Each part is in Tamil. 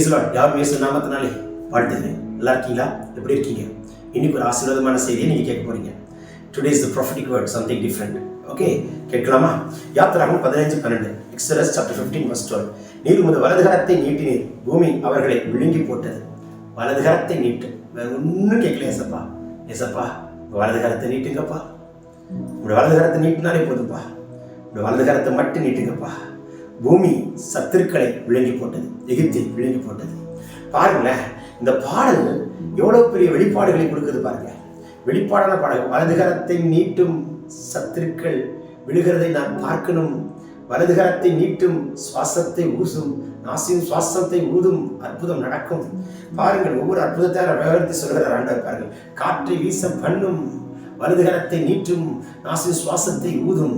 பிரைஸ்லாட் யார் இயேசு நாமத்தினாலே வாழ்த்துகிறேன். நல்லா இருக்கீங்களா? எப்படி இருக்கீங்க? இன்னைக்கு ஒரு ஆசீர்வாதமான செய்தியை நீங்கள் கேட்க போறீங்க. Today is the prophetic word something different okay கேட்கலாமா? யாத்திராகும் பதினஞ்சு பன்னெண்டு. Exodus chapter fifteen first twelve நீர் உமது வலதுகரத்தை நீட்டினீர். பூமி அவர்களை விழுங்கி போட்டது. வலதுகரத்தை நீட்டு. வேற ஒன்றும் கேட்கல ஏசப்பா. ஏசப்பா உங்க வலதுகரத்தை நீட்டுங்கப்பா. உங்களோட வலதுகரத்தை நீட்டினாலே போதும்ப்பா உங்களோட வலதுகரத்தை மட்டும் நீட்டுங்கப்பா. பூமி சத்துருக்களை விளங்கி போட்டது எகிப்தை விளங்கி போட்டது. பாருங்களேன் இந்த பாடல் எவ்வளவு பெரிய வெளிப்பாடுகளை கொடுக்குது பாருங்க. வெளிப்பாடான பாடல் வலதுகரத்தை நீட்டும் சத்துருக்கள் விழுகிறதை நான் பார்க்கணும். வலதுகரத்தை நீட்டும் சுவாசத்தை ஊசும் நாசியும் சுவாசத்தை ஊதும் அற்புதம் நடக்கும். பாருங்கள் ஒவ்வொரு அற்புதத்தை விவரித்து சொல்கிறார் ஆண்டவர் பாருங்கள். காற்றை வீச பண்ணும் வலதுகரத்தை நீட்டும் நாசியும் சுவாசத்தை ஊதும்.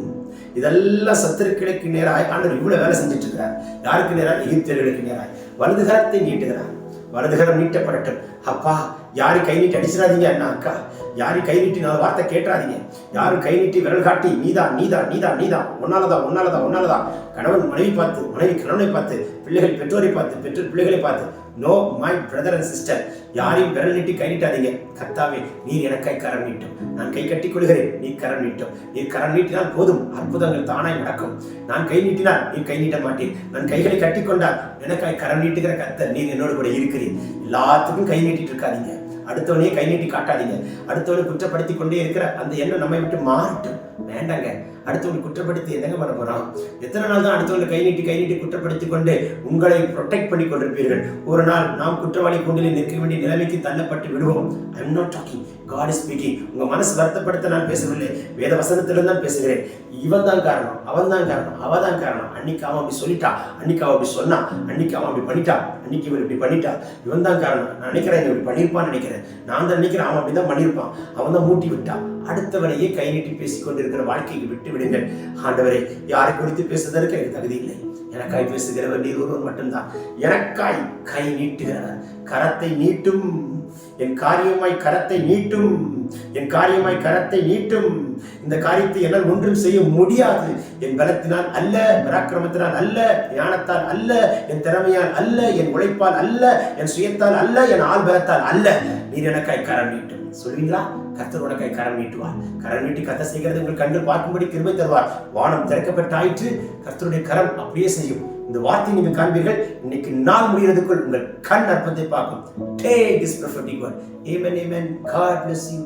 இதெல்லாம் சத்துருக்களுக்கு நேராய். ஆண்டவர் இவ்வளவு வேலை செஞ்சுட்டு இருக்கிறார் யாருக்கு நேராக எகிப்தியர்களுக்கு நேராய். வலதுகாரத்தை நீட்டுகிறார். வலதுகரம் நீட்டப்படட்டும். அப்பா யாரு கை நீட்டி அடிச்சிடாதீங்க அண்ணா அக்கா. யாரும் கை நீட்டி நான் வார்த்தை கேட்டாதீங்க யாரு கை நீட்டி விரல் காட்டி நீதா நீதா நீதா நீதா ஒன்னாலதா ஒன்னாலதா ஒன்னாலதா கணவன் மனைவி பார்த்து மனைவி கணவனை பார்த்து பிள்ளைகள் பெற்றோரை பார்த்து பெற்றோர் பிள்ளைகளை பார்த்து no my brother and sister யாரையும் விரல் நீட்டி கை நீட்டாதீங்க. கத்தாவே நீர் எனக்காய் கரம் நீட்டும். நான் கை கட்டி கொள்கிறேன் நீ கரம் நீட்டும். நீ கரம் நீட்டினால் போதும் அற்புதங்கள் தானாய் நடக்கும். நான் கை நீட்டினால் நீ கை நீட்ட மாட்டேன் நான் கைகளை கட்டிக்கொண்டால் எனக்காய் கரம் நீட்டுகிற கத்தை நீர் என்னோடு கூட இருக்கிறீர். எல்லாத்துக்கும் கை நீட்டிட்டு இருக்காதீங்க. அடுத்தவனையே கை நீட்டி காட்டாதீங்க. அடுத்தவனை குற்றப்படுத்தி கொண்டே இருக்கிற அந்த எண்ணம் நம்மை விட்டு மாறட்டும். வேண்டாங்க. அடுத்தவங்களை குற்றப்படுத்தி என்னங்க பண்ண போறோம்? எத்தனை நாள் தான் அடுத்தவனை கை நீட்டி கை நீட்டி குற்றப்படுத்தி கொண்டு உங்களை ப்ரொடெக்ட் பண்ணி கொண்டிருப்பீர்கள்? ஒரு நாள் நாம் குற்றவாளி கூண்டில் நிற்க வேண்டிய நிலைமைக்கு தள்ளப்பட்டு விடுவோம். I am not talking God is speaking உங்கள் மனசு வருத்தப்படுத்த நான் பேசவில்லை. வேத வசனத்திலிருந்து தான் பேசுகிறேன். இவன் தான் காரணம் அவன் தான் காரணம் அவ தான் காரணம். அன்னைக்கு அவன் அப்படி சொல்லிட்டா அன்னைக்கு அவன் அப்படி சொன்னா அன்னைக்கு அவன் அப்படி பண்ணிட்டா அன்னைக்கு இவன் இப்படி பண்ணிட்டா இவன் தான் காரணம். நான் நினைக்கிறேன் இவன் இப்படி பண்ணியிருப்பான்னு நினைக்கிறேன். நான் தான் நினைக்கிறேன் அவன் அப்படி தான் பண்ணியிருப்பான். அவன் தான் மூட்டி விட்டான் அடுத்தவனையே கை நீட்டி பேசிக்கொண்டிருக்கிற வாழ்க்கைக்கு விட்டு விடுங்கள். ஆண்டவரே யாரை குறித்து பேசுவதற்கு எனக்கு தகுதி இல்லை. எனக்காய் பேசுகிறவர் நீர் ஒருவர் மட்டும்தான். எனக்காய் கை நீட்டுகிறவர். கரத்தை நீட்டும் என் காரியமாய் கரத்தை நீட்டும் என் காரியமாய் கரத்தை நீட்டும் இந்த காரியத்தை என்னால் ஒன்றும் செய்ய முடியாது. என் பலத்தினால் அல்ல பராக்கிரமத்தினால் அல்ல ஞானத்தால் அல்ல என் திறமையால் அல்ல என் உழைப்பால் அல்ல என் சுயத்தால் அல்ல என் ஆள்பலத்தால் அல்ல. நீர் எனக்காய் கரம் நீட்டும். சொல்வீங்களா கத்தர் உனக்காய் கரம் நீட்டுவார். கரம் நீட்டி கத்த செய்கிறது உங்கள் கண்கள் பார்க்கும்படி திரும்ப தருவார். வானம் திறக்கப்பட்டாயிற்று. கர்த்தருடைய கரம் அப்படியே செய்யும். இந்த வார்த்தை நீங்கள் காண்பீர்கள். இன்னைக்கு நாள் முடிகிறதுக்குள் உங்கள் கண் அற்பத்தை பார்க்கும். Take this prophetic word amen amen God bless you